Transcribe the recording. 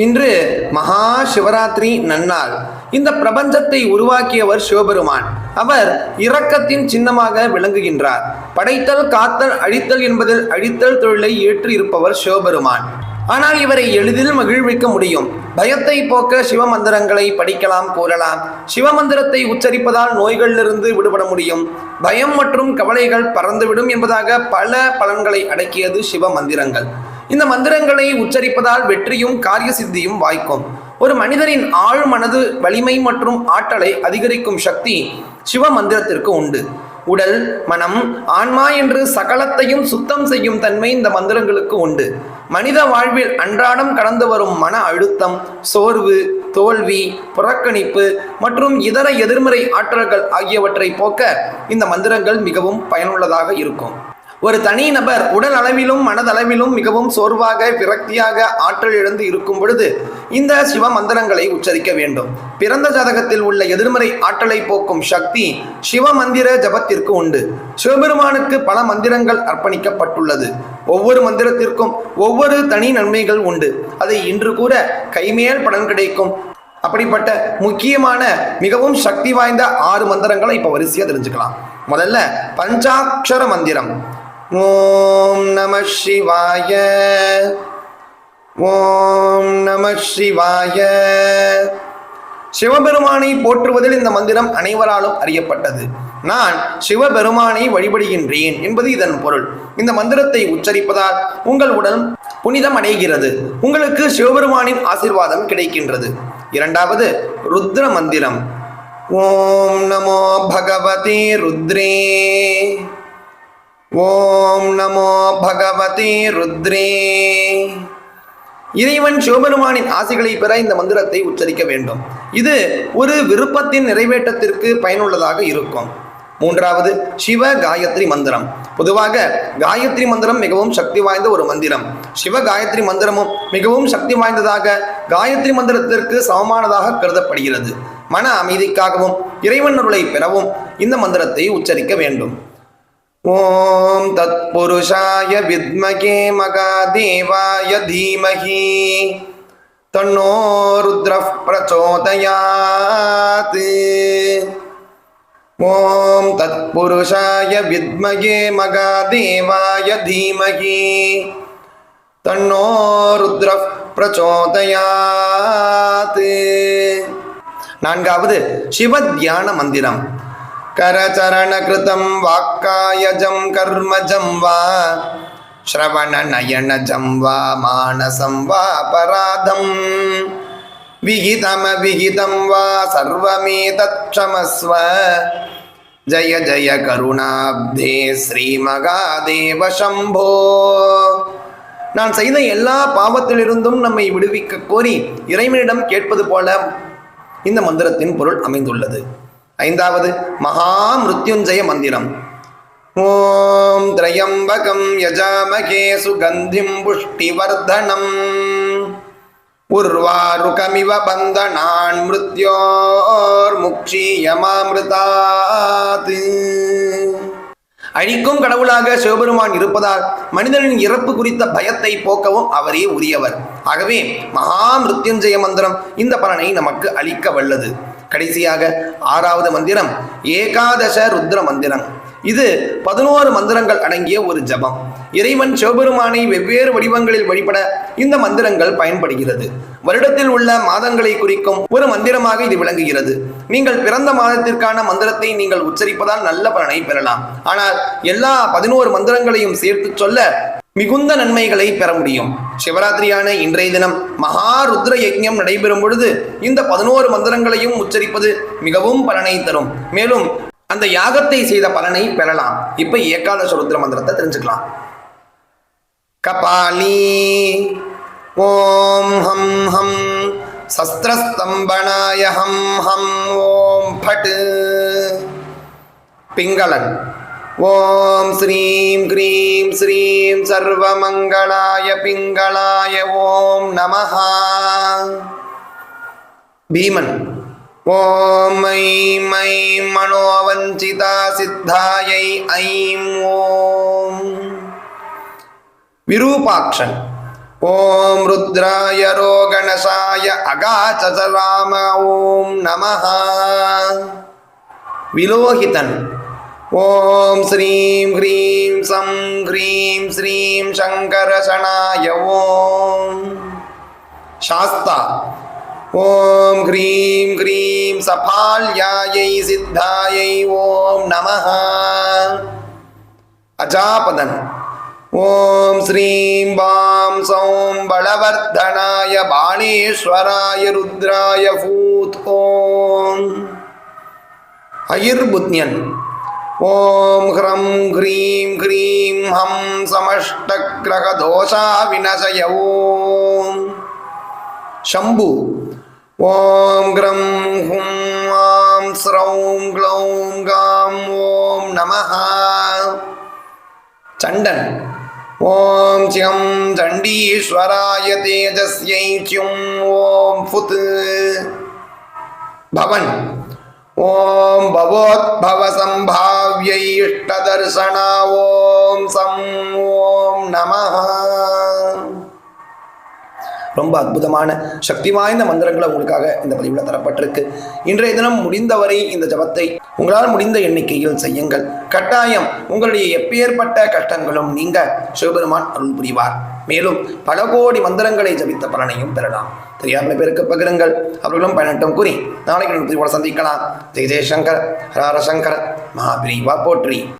இன்று மகா சிவராத்திரி நன்னாள். இந்த பிரபஞ்சத்தை உருவாக்கியவர் சிவபெருமான். அவர் இரக்கத்தின் சின்னமாக விளங்குகின்றார். படைத்தல் காத்தல் அழித்தல் என்பதில் அழித்தல் தொழிலை ஏற்று இருப்பவர் சிவபெருமான். ஆனால் இவரை எளிதில் மகிழ்விக்க முடியும். பயத்தை போக்க சிவமந்திரங்களை படிக்கலாம் கூறலாம். சிவமந்திரத்தை உச்சரிப்பதால் நோய்களிலிருந்து விடுபட முடியும். பயம் மற்றும் கவலைகள் பறந்துவிடும் என்பதாக பல பலன்களை அடக்கியது சிவ மந்திரங்கள் இந்த மந்திரங்களை உச்சரிப்பதால் வெற்றியும் காரிய சித்தியும் வாய்க்கும். ஒரு மனிதரின் ஆழ் மனது வலிமை மற்றும் ஆற்றலை அதிகரிக்கும் சக்தி சிவ மந்திரத்திற்கு உண்டு. உடல் மனம் ஆன்மா என்று சகலத்தையும் சுத்தம் செய்யும் தன்மை இந்த மந்திரங்களுக்கு உண்டு. மனித வாழ்வில் அன்றாடம் கடந்து வரும் மன அழுத்தம் சோர்வு தோல்வி புறக்கணிப்பு மற்றும் இதர எதிர்மறை ஆற்றல்கள் ஆகியவற்றை போக்க இந்த மந்திரங்கள் மிகவும் பயனுள்ளதாக இருக்கும். ஒரு தனி நபர் உடல் அளவிலும் மனதளவிலும் மிகவும் சோர்வாக விரக்தியாக ஆற்றல் இழந்து இருக்கும் பொழுது இந்த சிவ மந்திரங்களை உச்சரிக்க வேண்டும். பிறந்த ஜாதகத்தில் உள்ள எதிர்மறை ஆற்றலை போக்கும் சக்தி சிவ மந்திர ஜபத்திற்கு உண்டு. சிவபெருமானுக்கு பல மந்திரங்கள் அர்ப்பணிக்கப்பட்டுள்ளது. ஒவ்வொரு மந்திரத்திற்கும் ஒவ்வொரு தனி நன்மைகள் உண்டு. அதை இன்று கூற கைமேல் பலன் கிடைக்கும். அப்படிப்பட்ட முக்கியமான மிகவும் சக்தி வாய்ந்த ஆறு மந்திரங்களை இப்போ வரிசையாக தெரிஞ்சுக்கலாம். முதல்ல பஞ்சாட்சர மந்திரம். ஓம் நம சிவாய. ஓம் நம சிவாய. சிவபெருமானை போற்றுவதில் இந்த மந்திரம் அனைவராலும் அறியப்பட்டது. நான் சிவபெருமானை வழிபடுகின்றேன் என்பது இதன் பொருள். இந்த மந்திரத்தை உச்சரிப்பதால் உங்கள் உடல் புனிதம் அடைகிறது. உங்களுக்கு சிவபெருமானின் ஆசிர்வாதம் கிடைக்கின்றது. இரண்டாவது ருத்ர மந்திரம். ஓம் நமோ பகவதி ருத்ரே. ஓம் நமோ பகவதி ருத்ரே. இறைவன் சிவபெருமானின் ஆசைகளை பெற இந்த மந்திரத்தை உச்சரிக்க வேண்டும். இது ஒரு விருப்பத்தின் நிறைவேற்றத்திற்கு பயனுள்ளதாக இருக்கும். மூன்றாவது சிவ காயத்ரி மந்திரம். பொதுவாக காயத்ரி மந்திரம் மிகவும் சக்தி வாய்ந்த ஒரு மந்திரம். சிவ காயத்ரி மந்திரமும் மிகவும் சக்தி வாய்ந்ததாக காயத்ரி மந்திரத்திற்கு சமமானதாக கருதப்படுகிறது. மன அமைதிக்காகவும் இறைவன் பெறவும் இந்த மந்திரத்தை உச்சரிக்க வேண்டும். ஓம் தத் புருஷாய வித்மகே மகாதேவாய தீமஹி தன்னோ ருத்ர பிரச்சோதயாத். ஓம் தத் புருஷாய வித்மகே மகாதேவாய தீமஹி தன்னோ ருத்ர பிரச்சோதயாத். நான்காவது சிவ தியான மந்திரம். करचरणकृतं वाक्कायजं कर्मजं वा श्रवणनयनजं वा मानसं वा पराधं विहितमविहितं वा सर्वमेतत्क्षमस्व जय जय करुणाब्धे श्रीमगादेव शम्भो நான் செய்த எல்லா பாவத்திலிருந்தும் நம்மை விடுவிக்க கோரி இறைவனிடம் கேட்பது போல இந்த மந்திரத்தின் பொருள் அமைந்துள்ளது ஐந்தாவது மகா மிருத்யுஞ்சய மந்திரம். ஓம் திரையம்பகம் யஜாமகே சுகந்திம் புஷ்டிவர்தனம் உர்வாருகமிவ பந்தனான் மிருத்யோர் முக்ஷீயமாமிருதாத். அழிக்கும் கடவுளாக சிவபெருமான் இருப்பதால் மனிதனின் இறப்பு குறித்த பயத்தை போக்கவும் அவரே உரியவர். ஆகவே மகா மிருத்யுஞ்சய மந்திரம் இந்த பலனை நமக்கு அளிக்க வல்லது. கடைசியாக ஆறாவது மந்திரம் ஏகாதச ருத்ர மந்திரம். இது பதினோரு மந்திரங்கள் அடங்கிய ஒரு ஜபம். இறைவன் சிவபெருமானை வெவ்வேறு வடிவங்களில் வழிபட இந்த மந்திரங்கள் பயன்படுகிறது. வருடத்தில் உள்ள மாதங்களை குறிக்கும் ஒரு மந்திரமாக இது விளங்குகிறது. நீங்கள் பிறந்த மாதத்திற்கான மந்திரத்தை நீங்கள் உச்சரிப்பதால் நல்ல பலனை பெறலாம். ஆனால் எல்லா பதினோரு மந்திரங்களையும் சேர்த்து சொல்ல மிகுந்த நன்மைகளை பெற முடியும். சிவராத்திரியான இன்றைய தினம் மகா ருத்ர யஜ்யம் நடைபெறும் பொழுது இந்த பதினோரு மந்திரங்களையும் உச்சரிப்பது மிகவும் பலனை தரும். மேலும் அந்த யாகத்தை செய்த பலனை பெறலாம். இப்ப ஏகாதச ருத்ர மந்திரத்தை தெரிஞ்சுக்கலாம். கபாலி ஓம் ஹம் ஹம் சஸ்திரஸ்தம்பனாய ஹம் ஹம் ஓம் ஃபட் பிங்களன். ஓம் ஸ்ரீம் க்ரீம் ஸ்ரீம் சர்வமங்களாய பிங்களாய ஓம் நமஹா. பீமன். ஓம் ஐம் ஐம் மனோவஞ்சிதா சித்தாயை ஐம் ஓம். விரூபாக்ஷன் ஓம் ருத்ராய ரோகணசாய அகாச்சராம ஓம் நமஹா. விலோகிதன். ஓம் ஸ்ரீம் ஹ்ரீம் சம் ஹ்ரீம் ஸ்ரீம் சங்கரசனாய ஓம். சாஸ்தா. ஓம் ஹ்ரீம் ஹ்ரீம் சபால்யாயை சித்தாயை ஓம் நம அஜாபதன். ஓம் ஸ்ரீம் பாம் சௌம் பலவர்தனாய பாணேஸ்வராய ருத்ராய பூத் ஓம். அயிர்புத்யன். ॐ ह्रं ह्रीं ह्रीं हं समष्टग्रहदोषाविनशयौ शम्भु ॐ ग्रं हुं आं स्रौं ग्लौं गां ॐ नमः चण्डन् ॐ च्यं चण्डीश्वराय तेजस्यै च्युं ॐ फुत् भवन् ஓம் பவோத்பவ சம்பாவியை இஷ்டதர்சனா ஓம் சம் ஓம் நம. ரொம்ப அற்புதமான சக்தி வாய்ந்த மந்திரங்களை உங்களுக்காக இந்த பதிவில் தரப்பட்டிருக்கு. இன்றைய தினம் முடிந்தவரை இந்த ஜபத்தை உங்களால் முடிந்த எண்ணிக்கையில் செய்யுங்கள். கட்டாயம் உங்களுடைய எப்பேற்பட்ட கஷ்டங்களும் நீங்க சிவபெருமான் அருள் புரிவார். மேலும் பல கோடி மந்திரங்களை ஜபித்த பலனையும் பெறலாம். தெரியாமல் பேருக்கு பகிருங்கள். அவர்களும் பயனட்டம். கூறி நாளைக்கு பதிவோட சந்திக்கலாம். ஜெய் ஜெயசங்கர் ஹரஹர சங்கர் மகாபிரிவா போற்றி.